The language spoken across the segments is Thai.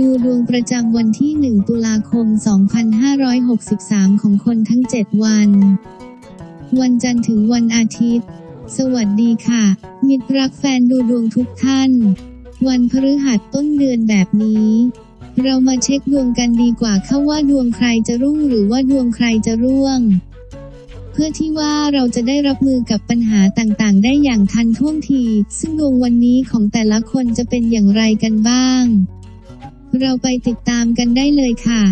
ดูดวงประจำวันที่ 1 ตุลาคม 2563 ของคนทั้ง 7 วัน วันจันทร์ถึงวันอาทิตย์ สวัสดีค่ะ มิตรรักแฟนดูดวงทุกท่าน วันพฤหัสต้นเดือนแบบนี้ เรามาเช็คดวงกันดีกว่าเข้าว่าดวงใครจะรุ่งหรือว่าดวงใครจะร่วง เพื่อที่ว่าเราจะได้รับมือกับปัญหาต่างๆ ได้อย่างทันท่วงที ซึ่งดวงวันนี้ของแต่ละคนจะเป็นอย่างไรกันบ้าง เราไปติดตามกันได้เลยค่ะ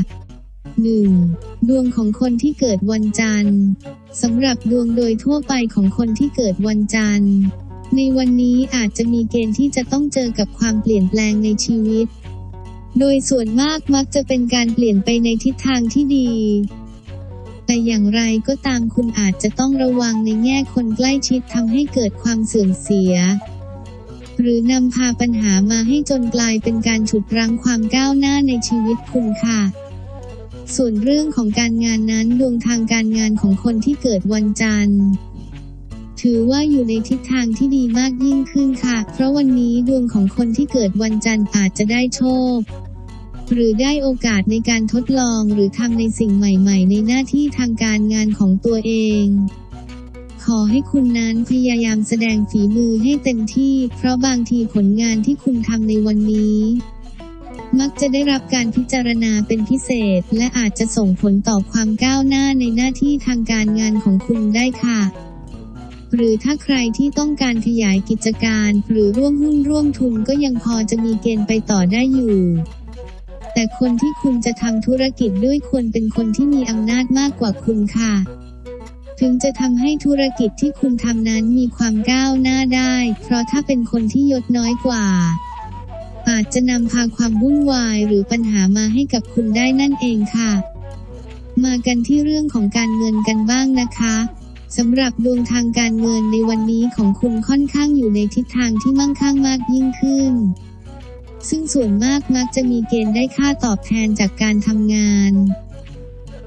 1. ดวงของคนที่เกิดวันจันทร์สำหรับดวงโดยทั่วไปของคนที่เกิดวันจันทร์ ในวันนี้อาจจะมีเกณฑ์ที่จะต้องเจอกับความเปลี่ยนแปลงในชีวิต โดยส่วนมากมักจะเป็นการเปลี่ยนไปในทิศทางที่ดี แต่อย่างไรก็ตามคุณอาจจะต้องระวังในแง่คนใกล้ชิดทำให้เกิดความเสื่อมเสีย หรือนำพาปัญหามาให้จนกลายเป็นการฉุดรั้งความก้าวหน้าในชีวิตคุณค่ะ ส่วนเรื่องของการงานนั้นดวงทางการงานของคนที่เกิดวันจันทร์ถือว่าอยู่ในทิศทางที่ดีมากยิ่งขึ้นค่ะ เพราะวันนี้ดวงของคนที่เกิดวันจันทร์อาจจะได้โชค หรือได้โอกาสในการทดลองหรือทำในสิ่งใหม่ ๆ ในหน้าที่ทางการงานของตัวเอง ขอให้คุณนั้นพยายามแสดงฝีมือให้เต็มที่ เพราะบางทีผลงานที่คุณทำในวันนี้ มักจะได้รับการพิจารณาเป็นพิเศษ และอาจจะส่งผลต่อความก้าวหน้าในหน้าที่ทางการงานของคุณได้ค่ะหรือถ้าใครที่ต้องการขยายกิจการ หรือร่วมหุ้นร่วมทุนก็ยังพอจะมีเกณฑ์ไปต่อได้อยู่ แต่คนที่คุณจะทำธุรกิจด้วยควรเป็นคนที่มีอำนาจมากกว่าคุณค่ะ ถึงจะทำให้ธุรกิจที่คุณทำนั้นมีความก้าวหน้าได้ เพราะถ้าเป็นคนที่ยศน้อยกว่า อาจจะนำพาความวุ่นวายหรือปัญหามาให้กับคุณได้นั่นเองค่ะ มากันที่เรื่องของการเงินกันบ้างนะคะสำหรับดวงทางการเงินในวันนี้ของคุณค่อนข้างอยู่ในทิศทางที่มั่งคั่งมากยิ่งขึ้น ซึ่งส่วนมากมักจะมีเกณฑ์ได้ค่าตอบแทนจากการทำงาน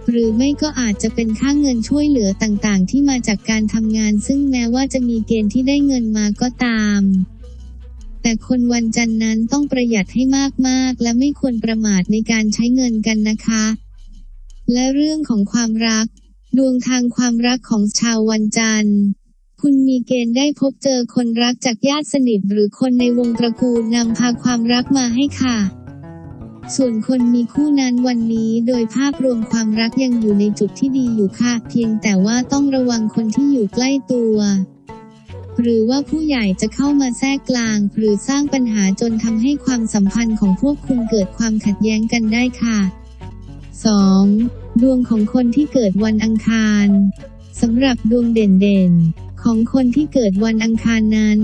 หรือไม่ก็อาจจะเป็นค่าเงินช่วยเหลือต่างๆ ที่มาจากการทำงาน ซึ่งแม้ว่าจะมีเกณฑ์ที่ได้เงินมาก็ตาม แต่คนวันจันทร์นั้นต้องประหยัดให้มากๆ และไม่ควรประมาทในการใช้เงินกันนะคะ และเรื่องของความรัก ดวงทางความรักของชาววันจันทร์คุณมีเกณฑ์ได้พบเจอคนรักจากญาติสนิทหรือคนในวงตระกูลนำพาความรักมาให้ค่ะ ส่วนคนมีคู่นั้นวันนี้โดยภาพรวมความรักยังอยู่ในจุดที่ดีอยู่ค่ะ เพียงแต่ว่าต้องระวังคนที่อยู่ใกล้ตัวหรือว่าผู้ใหญ่จะเข้ามาแทรกกลาง หรือสร้างปัญหาจนทำให้ความสัมพันธ์ของพวกคุณเกิดความขัดแย้งกันได้ค่ะ 2. ดวงของคนที่เกิดวันอังคารสำหรับดวงเด่นๆ ของคนที่เกิดวันอังคารนั้น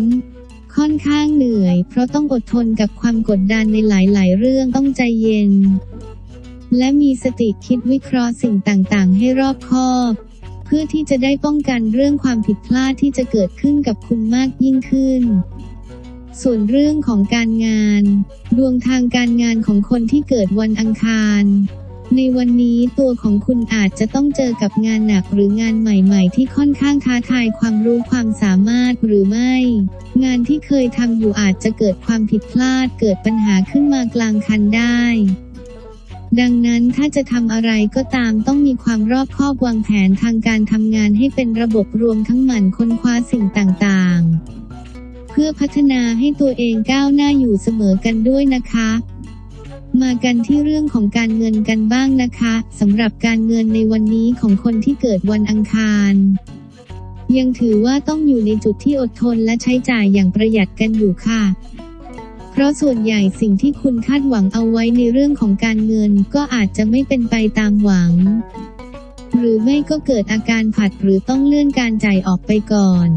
ค่อนข้างเหนื่อย เพราะต้องอดทนกับความกดดันในหลาย ๆ เรื่องต้องใจเย็น และมีสติคิดวิเคราะห์สิ่งต่าง ๆ ให้รอบคอบ เพื่อที่จะได้ป้องกันเรื่องความผิดพลาดที่จะเกิดขึ้นกับคุณมากยิ่งขึ้นส่วนเรื่องของการงาน ดวงทางการงานของคนที่เกิดวันอังคาร ในวันนี้ตัวของคุณอาจจะต้องเจอกับงานหนักหรืองานใหม่ ๆ ที่ค่อนข้างท้าทายความรู้ความสามารถหรือไม่ งานที่เคยทำอยู่อาจจะเกิดความผิดพลาด เกิดปัญหาขึ้นมากลางคันได้ ดังนั้นถ้าจะทำอะไรก็ตามต้องมีความรอบคอบวางแผนทางการทำงานให้เป็นระบบรวมทั้งหมั่นค้นคว้าสิ่งต่างๆ เพื่อพัฒนาให้ตัวเองก้าวหน้าอยู่เสมอกันด้วยนะคะ มากันที่เรื่องของการเงินกันบ้างนะคะสำหรับการเงินในวันนี้ของคนที่เกิดวันอังคาร ยังถือว่าต้องอยู่ในจุดที่อดทนและใช้จ่ายอย่างประหยัดกันอยู่ค่ะ เพราะส่วนใหญ่สิ่งที่คุณคาดหวังเอาไว้ในเรื่องของการเงินก็อาจจะไม่เป็นไปตามหวัง หรือไม่ก็เกิดอาการผัดหรือต้องเลื่อนการจ่ายออกไปก่อน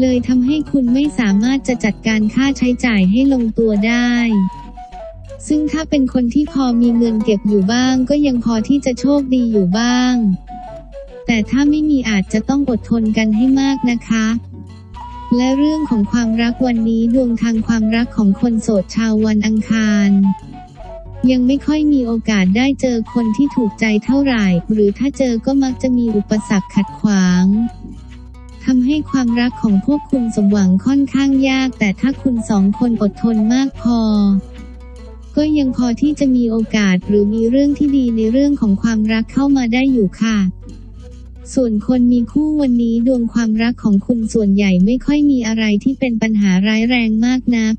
เลยทำให้คุณไม่สามารถจะจัดการค่าใช้จ่ายให้ลงตัวได้ ซึ่งถ้าเป็นคนที่พอมีเงินเก็บอยู่บ้าง ก็ยังพอที่จะโชคดีอยู่บ้าง แต่ถ้าไม่มีอาจจะต้องอดทนกันให้มากนะคะ และเรื่องของความรักวันนี้ดวงทางความรักของคนโสดชาววันอังคารยังไม่ค่อยมีโอกาสได้เจอคนที่ถูกใจเท่าไหร่ หรือถ้าเจอก็มักจะมีอุปสรรคขัดขวางทำให้ความรักของพวกคุณสมหวังค่อนข้างยาก แต่ถ้าคุณสองคนอดทนมากพอ ก็ยังพอที่จะมีโอกาสหรือมีเรื่องที่ดีในเรื่องของความรักเข้ามาได้อยู่ค่ะ ส่วนคนมีคู่วันนี้ดวงความรักของคุณส่วนใหญ่ไม่ค่อยมีอะไรที่เป็นปัญหาร้ายแรงมากนัก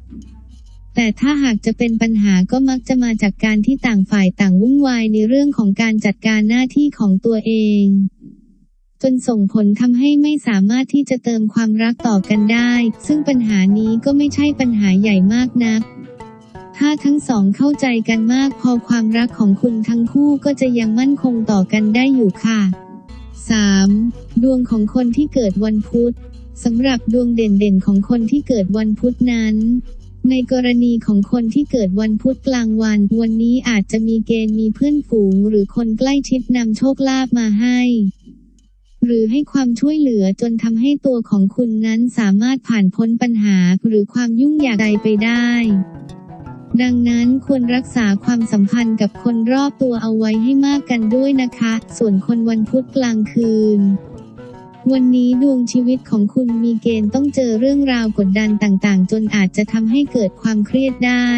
แต่ถ้าหากจะเป็นปัญหาก็มักจะมาจากการที่ต่างฝ่ายต่างวุ่นวายในเรื่องของการจัดการหน้าที่ของตัวเอง จนส่งผลทำให้ไม่สามารถที่จะเติมความรักต่อกันได้ ซึ่งปัญหานี้ก็ไม่ใช่ปัญหาใหญ่มากนัก ถ้าทั้งสองเข้าใจกันมากพอความรักของคุณทั้งคู่ก็จะยังมั่นคงต่อกันได้อยู่ค่ะ 3. ดวงของคนที่เกิดวันพุธสำหรับดวงเด่นๆของคนที่เกิดวันพุธนั้น ในกรณีของคนที่เกิดวันพุธกลางวัน วันนี้อาจจะมีเกณฑ์มีเพื่อนฝูง หรือคนใกล้ชิดนำโชคลาภมาให้หรือให้ความช่วยเหลือจนทำให้ตัวของคุณนั้นสามารถผ่านพ้นปัญหาหรือความยุ่งยากใดไปได้ ดังนั้นควรรักษาความสัมพันธ์กับคนรอบตัวเอาไว้ให้มากกันด้วยนะคะ ส่วนคนวันพุธกลางคืนวันนี้ดวงชีวิตของคุณมีเกณฑ์ต้องเจอเรื่องราวกดดันต่างๆ จนอาจจะทำให้เกิดความเครียดได้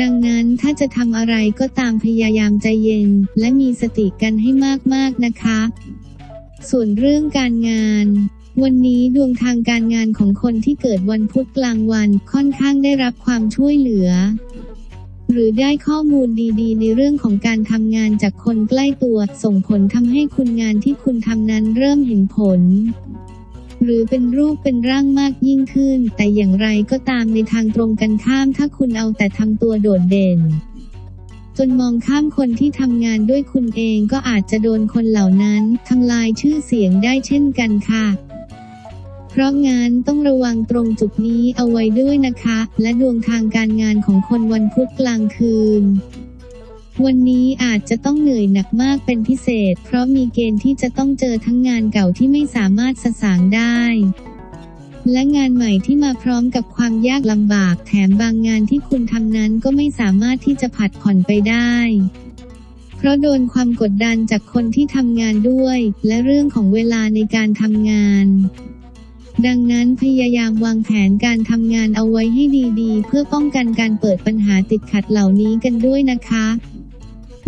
ดังนั้นถ้าจะทำอะไรก็ตามพยายามใจเย็น และมีสติกันให้มากๆนะคะ ส่วนเรื่องการงาน วันนี้ดวงทางการงานของคนที่เกิดวันพุธกลางวันค่อนข้างได้รับความช่วยเหลือ หรือได้ข้อมูลดีๆ ในเรื่องของการทำงานจากคนใกล้ตัวส่งผลทำให้คุณงานที่คุณทำนั้นเริ่มเห็นผล หรือเป็นรูปเป็นร่างมากยิ่งขึ้น แต่อย่างไรก็ตามในทางตรงกันข้าม ถ้าคุณเอาแต่ทำตัวโดดเด่นจนมองข้ามคนที่ทำงานด้วยคุณเองก็อาจจะโดนคนเหล่านั้นทำลายชื่อเสียงได้เช่นกันค่ะ เพราะงั้นต้องระวังตรงจุดนี้เอาไว้ด้วยนะคะ และดวงทางการงานของคนวันพุธกลางคืนวันนี้อาจจะต้องเหนื่อยหนักมากเป็นพิเศษ เพราะมีเกณฑ์ที่จะต้องเจอทั้งงานเก่าที่ไม่สามารถสสางได้ และงานใหม่ที่มาพร้อมกับความยากลำบาก แถมบางงานที่คุณทำนั้นก็ไม่สามารถที่จะผัดผ่อนไปได้ เพราะโดนความกดดันจากคนที่ทำงานด้วย และเรื่องของเวลาในการทำงาน ดังนั้นพยายามวางแผนการทำงานเอาไว้ให้ดีๆ เพื่อป้องกันการเปิดปัญหาติดขัดเหล่านี้กันด้วยนะคะ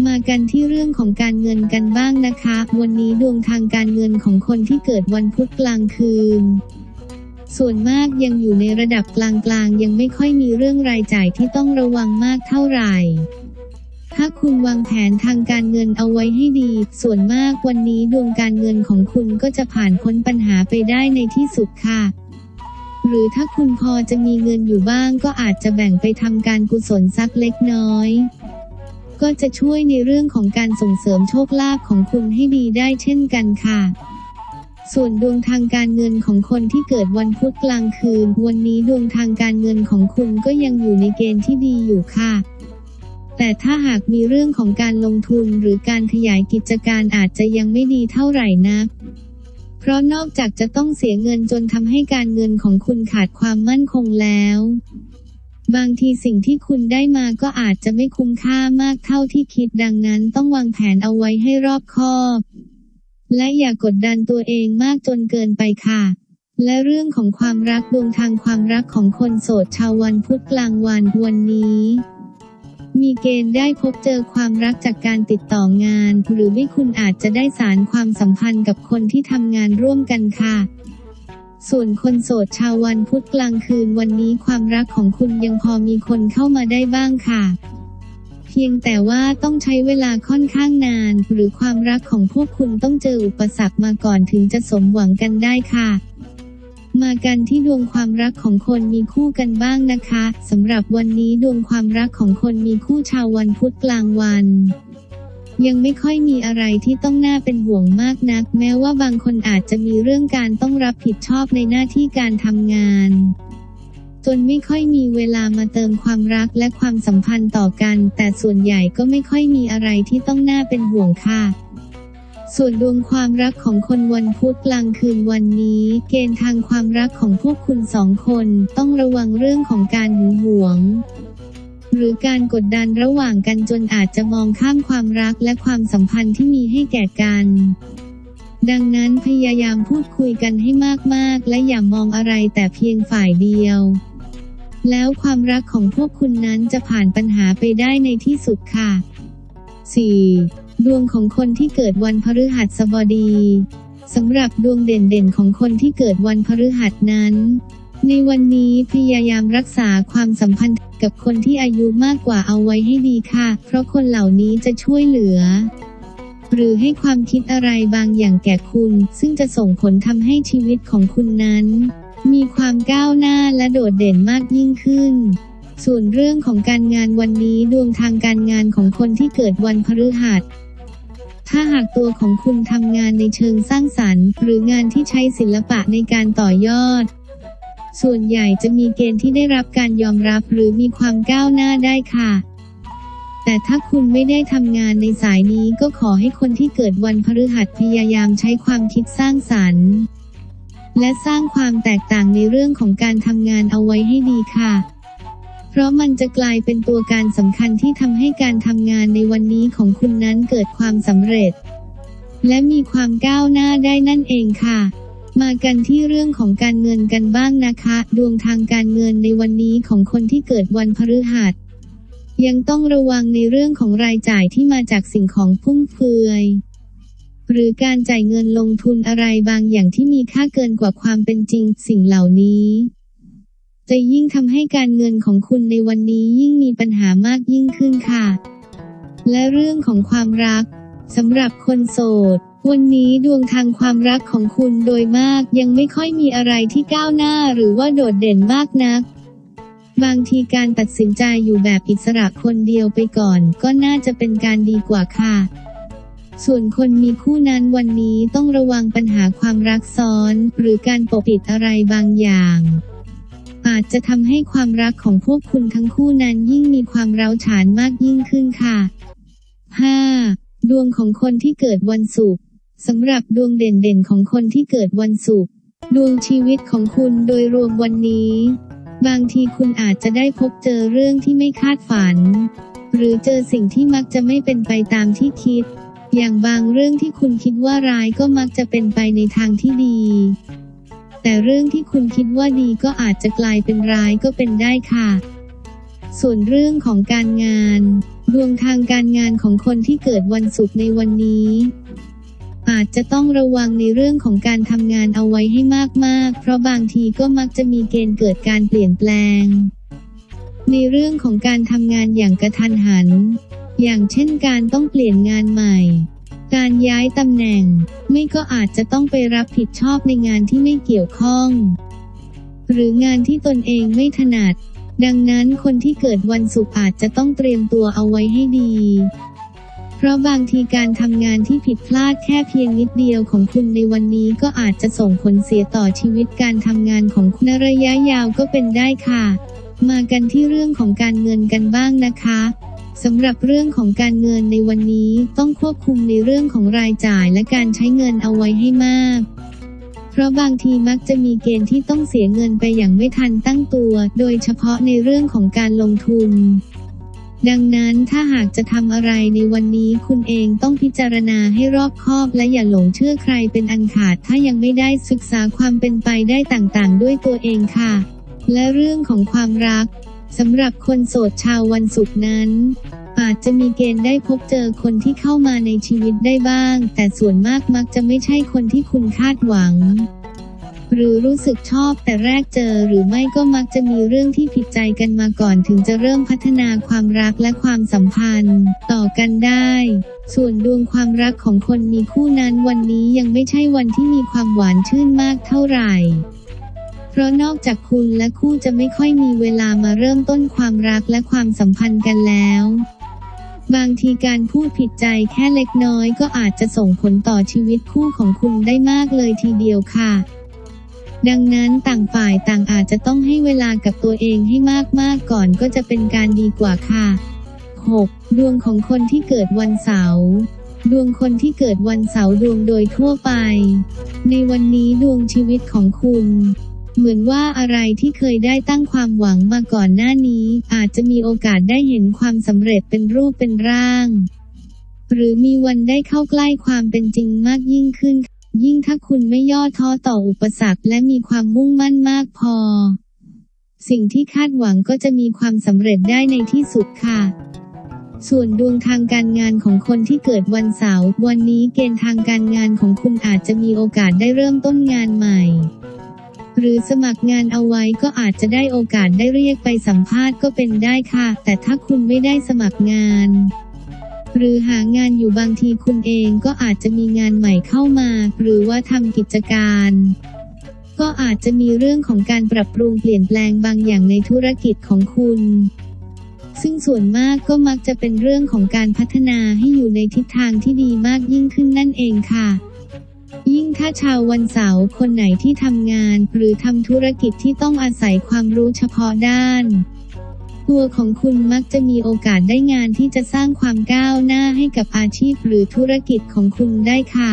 มากันที่เรื่องของการเงินกันบ้างนะคะ วันนี้ดวงทางการเงินของคนที่เกิดวันพุธกลางคืนส่วนมากยังอยู่ในระดับกลางๆ ยังไม่ค่อยมีเรื่องรายจ่ายที่ต้องระวังมากเท่าไหร่ ถ้าคุณวางแผนทางการเงินเอาไว้ให้ดี ส่วนมากวันนี้ดวงการเงินของคุณก็จะผ่านพ้นปัญหาไปได้ในที่สุดค่ะ หรือถ้าคุณพอจะมีเงินอยู่บ้างก็อาจจะแบ่งไปทำการกุศลสักเล็กน้อย ก็จะช่วยในเรื่องของการส่งเสริมโชคลาภของคุณให้ดีได้เช่นกันค่ะส่วนดวงทางการเงินของคนที่เกิดวันพุธกลางคืน วันนี้ดวงทางการเงินของคุณก็ยังอยู่ในเกณฑ์ที่ดีอยู่ค่ะ แต่ถ้าหากมีเรื่องของการลงทุนหรือการขยายกิจการอาจจะยังไม่ดีเท่าไหร่นัก เพราะนอกจากจะต้องเสียเงินจนทำให้การเงินของคุณขาดความมั่นคงแล้ว บางทีสิ่งที่คุณได้มาก็อาจจะไม่คุ้มค่ามากเท่าที่คิดดังนั้นต้องวางแผนเอาไว้ให้รอบคอบและอย่ากดดันตัวเองมากจนเกินไปค่ะ และเรื่องของความรักดวงทางความรักของคนโสดชาววันพุธกลางวันวันนี้ มีเกณฑ์ได้พบเจอความรักจากการติดต่องาน หรือไม่คุณอาจจะได้สารความสัมพันธ์กับคนที่ทำงานร่วมกันค่ะ ส่วนคนโสดชาววันพุธกลางคืนวันนี้ความรักของคุณยังพอมีคนเข้ามาได้บ้างค่ะ เพียงแต่ว่าต้องใช้เวลาค่อนข้างนาน หรือความรักของพวกคุณต้องเจออุปสรรคมาก่อนถึงจะสมหวังกันได้ค่ะ มากันที่ดวงความรักของคนมีคู่กันบ้างนะคะสำหรับวันนี้ดวงความรักของคนมีคู่ชาววันพุธกลางวันยังไม่ค่อยมีอะไรที่ต้องน่าเป็นห่วงมากนัก แม้ว่าบางคนอาจจะมีเรื่องการต้องรับผิดชอบในหน้าที่การทำงาน จนไม่ค่อยมีเวลามาเติมความรักและความสัมพันธ์ต่อกัน แต่ส่วนใหญ่ก็ไม่ค่อยมีอะไรที่ต้องน่าเป็นห่วงค่ะ ส่วนดวงความรักของคนวันพุธกลางคืนวันนี้ เกณฑ์ทางความรักของพวกคุณสองคนต้องระวังเรื่องของการหึงหวง หรือการกดดันระหว่างกันจนอาจจะมองข้ามความรักและความสัมพันธ์ที่มีให้แก่กันดังนั้นพยายามพูดคุยกันให้มาก ๆ และอย่ามองอะไรแต่เพียงฝ่ายเดียว แล้วความรักของพวกคุณนั้นจะผ่านปัญหาไปได้ในที่สุดค่ะ 4. ดวงของคนที่เกิดวันพฤหัสบดีสำหรับดวงเด่นๆของคนที่เกิดวันพฤหัสนั้น ในวันนี้พยายามรักษาความสัมพันธ์กับคนที่อายุมากกว่าเอาไว้ให้ดีค่ะ เพราะคนเหล่านี้จะช่วยเหลือ หรือให้ความคิดอะไรบางอย่างแก่คุณ ซึ่งจะส่งผลทำให้ชีวิตของคุณนั้น มีความก้าวหน้าและโดดเด่นมากยิ่งขึ้นส่วนเรื่องของการงานวันนี้ดวงทางการงานของคนที่เกิดวันพฤหัส ถ้าหากตัวของคุณทำงานในเชิงสร้างสรรค์ หรืองานที่ใช้ศิลปะในการต่อยอด ส่วนใหญ่จะมีเกณฑ์ที่ได้รับการยอมรับหรือมีความก้าวหน้าได้ค่ะ แต่ถ้าคุณไม่ได้ทำงานในสายนี้ก็ขอให้คนที่เกิดวันพฤหัสพยายามใช้ความคิดสร้างสรรค์ และสร้างความแตกต่างในเรื่องของการทำงานเอาไว้ให้ดีค่ะ เพราะมันจะกลายเป็นตัวการสำคัญที่ทำให้การทำงานในวันนี้ของคุณนั้นเกิดความสำเร็จ และมีความก้าวหน้าได้นั่นเองค่ะ มากันที่เรื่องของการเงินกันบ้างนะคะ ดวงทางการเงินในวันนี้ของคนที่เกิดวันพฤหัสยังต้องระวังในเรื่องของรายจ่ายที่มาจากสิ่งของฟุ่มเฟือยหรือการจ่ายเงินลงทุนอะไรบางอย่างที่มีค่าเกินกว่าความเป็นจริงสิ่งเหล่านี้ จะยิ่งทำให้การเงินของคุณในวันนี้ยิ่งมีปัญหามากยิ่งขึ้นค่ะ และเรื่องของความรักสำหรับคนโสด วันนี้ดวงทางความรักของคุณโดยมากยังไม่ค่อยมีอะไรที่ก้าวหน้าหรือว่าโดดเด่นมากนัก บางทีการตัดสินใจอยู่แบบอิสระคนเดียวไปก่อน ก็น่าจะเป็นการดีกว่าค่ะ ส่วนคนมีคู่นั้นวันนี้ต้องระวังปัญหาความรักซ้อน หรือการปกปิดอะไรบางอย่าง อาจจะทำให้ความรักของพวกคุณทั้งคู่นั้นยิ่งมีความเร้าฉานมากยิ่งขึ้นค่ะ 5. ดวงของคนที่เกิดวันศุกร์สำหรับดวงเด่นๆของคนที่เกิดวันศุกร์ดวงชีวิตของคุณโดยรวมวันนี้ บางทีคุณอาจจะได้พบเจอเรื่องที่ไม่คาดฝัน หรือเจอสิ่งที่มักจะไม่เป็นไปตามที่คิด อย่างบางเรื่องที่คุณคิดว่าร้ายก็มักจะเป็นไปในทางที่ดี แต่เรื่องที่คุณคิดว่าดีก็อาจจะกลายเป็นร้ายก็เป็นได้ค่ะ ส่วนเรื่องของการงาน ดวงทางการงานของคนที่เกิดวันศุกร์ในวันนี้ อาจจะต้องระวังในเรื่องของการทำงานเอาไว้ให้มากๆ เพราะบางทีก็มักจะมีเกณฑ์เกิดการเปลี่ยนแปลง ในเรื่องของการทำงานอย่างกระทันหัน อย่างเช่นการต้องเปลี่ยนงานใหม่ การย้ายตำแหน่ง ไม่ก็อาจจะต้องไปรับผิดชอบในงานที่ไม่เกี่ยวข้อง หรืองานที่ตนเองไม่ถนัด ดังนั้นคนที่เกิดวันศุกร์อาจจะต้องเตรียมตัวเอาไว้ให้ดี เพราะบางทีการทำงานที่ผิดพลาดแค่เพียงนิดเดียวของคุณในวันนี้ก็อาจจะส่งผลเสียต่อชีวิตการทำงานของคุณในระยะยาวก็เป็นได้ค่ะ มากันที่เรื่องของการเงินกันบ้างนะคะ สำหรับเรื่องของการเงินในวันนี้ต้องควบคุมในเรื่องของรายจ่ายและการใช้เงินเอาไว้ให้มาก เพราะบางทีมักจะมีเกณฑ์ที่ต้องเสียเงินไปอย่างไม่ทันตั้งตัว โดยเฉพาะในเรื่องของการลงทุน ดังนั้นถ้าหากจะทำอะไรในวันนี้คุณเองต้องพิจารณาให้รอบคอบและอย่าหลงเชื่อใครเป็นอันขาด ถ้ายังไม่ได้ศึกษาความเป็นไปได้ต่างๆ ด้วยตัวเองค่ะ และเรื่องของความรัก สำหรับคนโสดชาววันศุกร์นั้น อาจจะมีเกณฑ์ได้พบเจอคนที่เข้ามาในชีวิตได้บ้าง แต่ส่วนมากมักจะไม่ใช่คนที่คุณคาดหวัง หรือรู้สึกชอบแต่แรกเจอหรือไม่ก็มักจะมีเรื่องที่ผิดใจกันมาก่อนถึงจะเริ่มพัฒนาความรักและความสัมพันธ์ ต่อกันได้ ส่วนดวงความรักของคนมีคู่นั้นวันนี้ยังไม่ใช่วันที่มีความหวานชื่นมากเท่าไหร่ เพราะนอกจากคุณและคู่จะไม่ค่อยมีเวลามาเริ่มต้นความรักและความสัมพันธ์กันแล้ว บางทีการพูดผิดใจแค่เล็กน้อยก็อาจจะส่งผลต่อชีวิตคู่ของคุณได้มากเลยทีเดียวค่ะ ดังนั้นต่างฝ่ายต่างอาจจะต้องให้เวลากับตัวเองให้มากๆก่อนก็จะเป็นการดีกว่าค่ะ 6. ดวงของคนที่เกิดวันเสาร์ดวงคนที่เกิดวันเสาร์ดวงโดยทั่วไป ในวันนี้ดวงชีวิตของคุณ เหมือนว่าอะไรที่เคยได้ตั้งความหวังมาก่อนหน้านี้ อาจจะมีโอกาสได้เห็นความสำเร็จเป็นรูปเป็นร่าง หรือมีวันได้เข้าใกล้ความเป็นจริงมากยิ่งขึ้น ยิ่งถ้าคุณไม่ย่อท้อต่ออุปสรรคและมีความมุ่งมั่นมากพอ สิ่งที่คาดหวังก็จะมีความสำเร็จได้ในที่สุดค่ะส่วนดวงทางการงานของคนที่เกิดวันเสาร์วันนี้เกณฑ์ทางการงานของคุณอาจจะมีโอกาสได้เริ่มต้นงานใหม่ หรือสมัครงานเอาไว้ก็อาจจะได้โอกาสได้เรียกไปสัมภาษณ์ก็เป็นได้ค่ะ แต่ถ้าคุณไม่ได้สมัครงาน หรือหางานอยู่บางทีคุณเองก็อาจจะมีงานใหม่เข้ามา หรือว่าทำกิจการก็อาจจะมีเรื่องของการปรับปรุงเปลี่ยนแปลงบางอย่างในธุรกิจของคุณ ซึ่งส่วนมากก็มักจะเป็นเรื่องของการพัฒนาให้อยู่ในทิศทางที่ดีมากยิ่งขึ้นนั่นเองค่ะ ยิ่งถ้าชาววันเสาร์คนไหนที่ทำงาน หรือทำธุรกิจที่ต้องอาศัยความรู้เฉพาะด้าน ตัวของคุณมักจะมีโอกาสได้งานที่จะสร้างความก้าวหน้าให้กับอาชีพหรือธุรกิจของคุณได้ค่ะ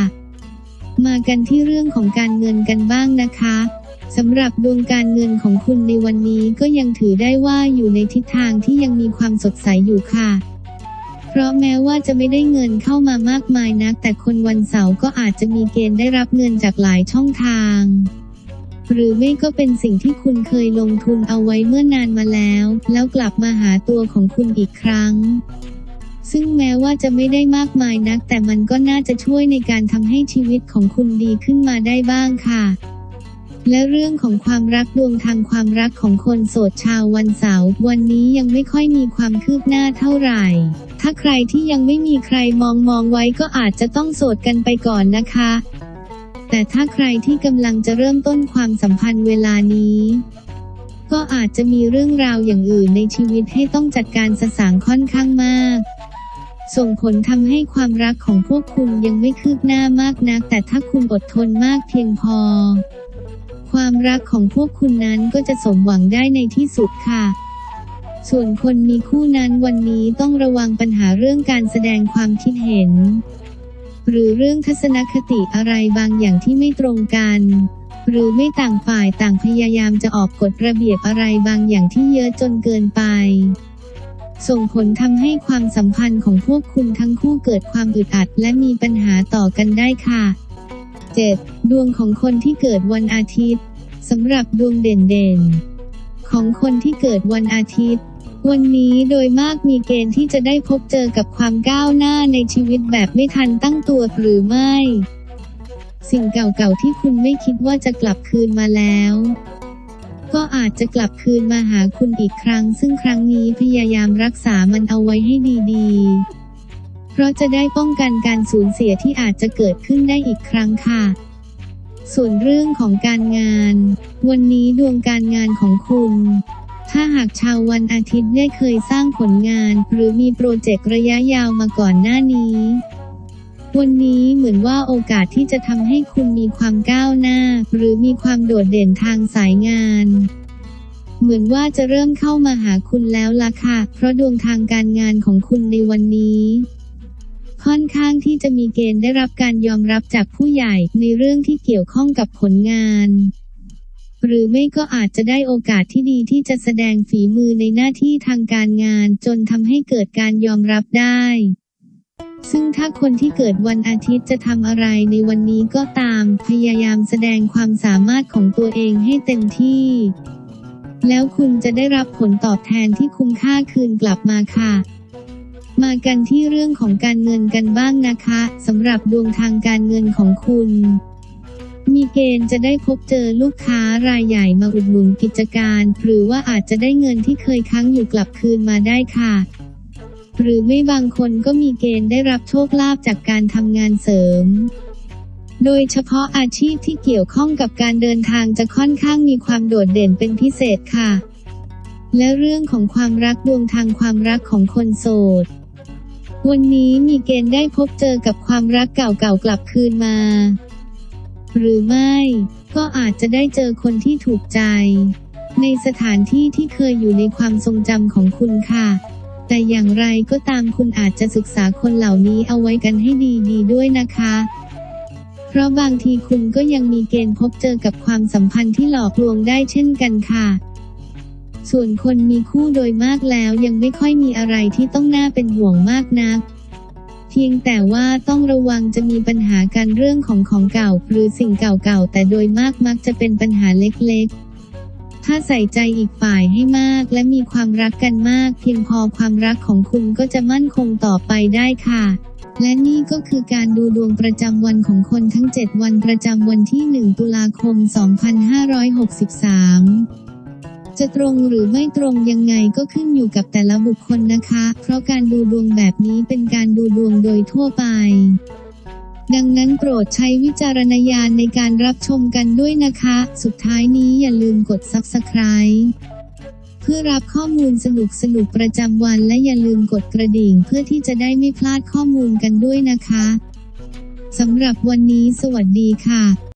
มากันที่เรื่องของการเงินกันบ้างนะคะสำหรับดวงการเงินของคุณในวันนี้ก็ยังถือได้ว่าอยู่ในทิศทางที่ยังมีความสดใสอยู่ค่ะ ราะแม้ว่าจะไม่ได้เงินเข้ามามากมายนัก แต่คนวันเสาร์ก็อาจจะมีเกณฑ์ได้รับเงินจากหลายช่องทาง หรือไม่ก็เป็นสิ่งที่คุณเคยลงทุนเอาไว้เมื่อนานมาแล้ว แล้วกลับมาหาตัวของคุณอีกครั้ง ซึ่งแม้ว่าจะไม่ได้มากมายนัก แต่มันก็น่าจะช่วยในการทำให้ชีวิตของคุณดีขึ้นมาได้บ้างค่ะ และเรื่องของความรักดวงทางความรักของคนโสดชาววันเสาร์วันนี้ยังไม่ค่อยมีความคืบหน้าเท่าไหร่ ถ้าใครที่ยังไม่มีใครมองมองไว้ก็อาจจะต้องโสดกันไปก่อนนะคะ แต่ถ้าใครที่กำลังจะเริ่มต้นความสัมพันธ์เวลานี้ ก็อาจจะมีเรื่องราวอย่างอื่นในชีวิตให้ต้องจัดการสสางค่อนข้างมากส่งผลทำให้ความรักของพวกคุณยังไม่คืบหน้ามากนัก แต่ถ้าคุณอดทนมากเพียงพอ ความรักของพวกคุณนั้นก็จะสมหวังได้ในที่สุดค่ะ ส่วนคนมีคู่นั้นวันนี้ต้องระวังปัญหาเรื่องการแสดงความคิดเห็น หรือเรื่องทัศนคติอะไรบางอย่างที่ไม่ตรงกัน หรือไม่ต่างฝ่ายต่างพยายามจะออกกฎระเบียบอะไรบางอย่างที่เยอะจนเกินไปส่งผลทำให้ความสัมพันธ์ของพวกคุณทั้งคู่เกิดความอึดอัดและมีปัญหาต่อกันได้ค่ะ 7. ดวงของคนที่เกิดวันอาทิตย์สำหรับดวงเด่นๆ ของคนที่เกิดวันอาทิตย์ วันนี้โดยมากมีเกณฑ์ที่จะได้พบเจอกับความก้าวหน้าในชีวิตแบบไม่ทันตั้งตัวหรือไม่ สิ่งเก่าๆที่คุณไม่คิดว่าจะกลับคืนมาแล้ว ก็อาจจะกลับคืนมาหาคุณอีกครั้ง ซึ่งครั้งนี้พยายามรักษามันเอาไว้ให้ดีๆ เพราะจะได้ป้องกันการสูญเสียที่อาจจะเกิดขึ้นได้อีกครั้งค่ะ ส่วนเรื่องของการงาน วันนี้ดวงการงานของคุณ ถ้าหากชาววันอาทิตย์ได้เคยสร้างผลงาน หรือมีโปรเจกต์ระยะยาวมาก่อนหน้านี้ วันนี้เหมือนว่าโอกาสที่จะทำให้คุณมีความก้าวหน้า หรือมีความโดดเด่นทางสายงานเหมือนว่าจะเริ่มเข้ามาหาคุณแล้วล่ะค่ะ เพราะดวงทางการงานของคุณในวันนี้ ค่อนข้างที่จะมีเกณฑ์ได้รับการยอมรับจากผู้ใหญ่ในเรื่องที่เกี่ยวข้องกับผลงาน หรือไม่ก็อาจจะได้โอกาสที่ดีที่จะแสดงฝีมือในหน้าที่ทางการงานจนทำให้เกิดการยอมรับได้ ซึ่งถ้าคนที่เกิดวันอาทิตย์จะทำอะไรในวันนี้ก็ตาม พยายามแสดงความสามารถของตัวเองให้เต็มที่แล้วคุณจะได้รับผลตอบแทนที่คุ้มค่าคืนกลับมาค่ะ มากันที่เรื่องของการเงินกันบ้างนะคะสำหรับดวงทางการเงินของคุณ มีเกณฑ์จะได้พบเจอลูกค้ารายใหญ่มาอุดหนุนกิจการ หรือว่าอาจจะได้เงินที่เคยค้างอยู่กลับคืนมาได้ค่ะ หรือไม่บางคนก็มีเกณฑ์ได้รับโชคลาภจากการทำงานเสริมโดยเฉพาะอาชีพที่เกี่ยวข้องกับการเดินทางจะค่อนข้างมีความโดดเด่นเป็นพิเศษค่ะ และเรื่องของความรักดวงทางความรักของคนโสด วันนี้มีเกณฑ์ได้พบเจอกับความรักเก่าๆกลับคืนมา หรือไม่ ก็อาจจะได้เจอคนที่ถูกใจ ในสถานที่ที่เคยอยู่ในความทรงจำของคุณค่ะ แต่อย่างไรก็ตามคุณอาจจะศึกษาคนเหล่านี้เอาไว้กันให้ดีๆด้วยนะคะ เพราะบางทีคุณก็ยังมีเกณฑ์พบเจอกับความสัมพันธ์ที่หลอกลวงได้เช่นกันค่ะ ส่วนคนมีคู่โดยมากแล้วยังไม่ค่อยมีอะไรที่ต้องน่าเป็นห่วงมากนัก เพียงแต่ว่าต้องระวังจะมีปัญหาการเรื่องของของเก่า หรือสิ่งเก่าๆ แต่โดยมากมักจะเป็นปัญหาเล็กๆ ถ้าใส่ใจอีกฝ่ายให้มากและมีความรักกันมาก เพียงพอความรักของคุณก็จะมั่นคงต่อไปได้ค่ะและนี่ก็คือการดูดวงประจำวันของคนทั้ง 7 วันประจำวันที่ 1 ตุลาคม 2563 จะตรงหรือไม่ตรงยังไงก็ขึ้นอยู่กับแต่ละบุคคลนะคะ เพราะการดูดวงแบบนี้เป็นการดูดวงโดยทั่วไป ดังนั้นโปรดใช้วิจารณญาณในการรับชมกันด้วยนะคะ สุดท้ายนี้อย่าลืมกด Subscribe เพื่อรับข้อมูลสนุกสนุกๆประจำวันและอย่าลืมกดกระดิ่งเพื่อที่จะได้ไม่พลาดข้อมูลกันด้วยนะคะสำหรับวันนี้สวัสดีค่ะ